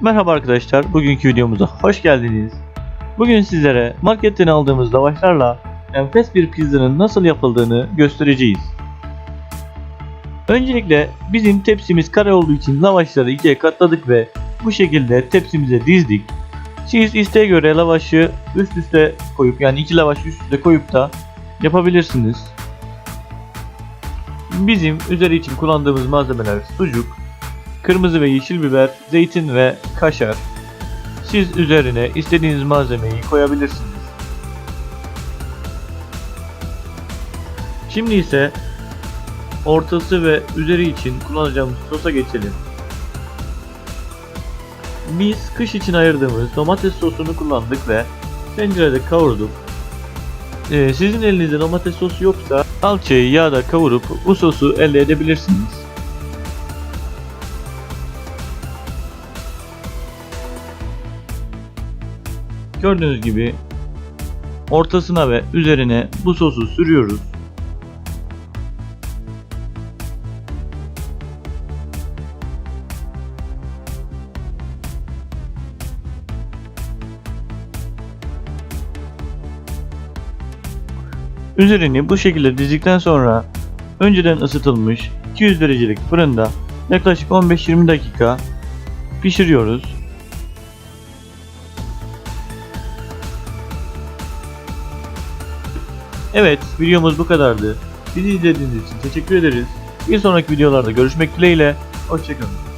Merhaba arkadaşlar, bugünkü videomuza hoş geldiniz. Bugün sizlere marketten aldığımız lavaşlarla enfes bir pizzanın nasıl yapıldığını göstereceğiz. Öncelikle bizim tepsimiz kare olduğu için lavaşları ikiye katladık ve bu şekilde tepsimize dizdik. Siz isteğe göre lavaşı üst üste koyup yani iki lavaş üst üste koyup da yapabilirsiniz. Bizim üzeri için kullandığımız malzemeler sucuk, kırmızı ve yeşil biber, zeytin ve kaşar. Siz üzerine istediğiniz malzemeyi koyabilirsiniz. Şimdi ise ortası ve üzeri için kullanacağımız sosa geçelim. Biz kış için ayırdığımız domates sosunu kullandık ve tencerede kavurduk. Ee, sizin elinizde domates sosu yoksa salçayı yağda kavurup bu sosu elde edebilirsiniz. Gördüğünüz gibi ortasına ve üzerine bu sosu sürüyoruz. Üzerini bu şekilde dizdikten sonra önceden ısıtılmış 200 derecelik fırında yaklaşık 15-20 dakika pişiriyoruz. Evet, videomuz bu kadardı. Bizi izlediğiniz için teşekkür ederiz. Bir sonraki videolarda görüşmek dileğiyle. Hoşçakalın.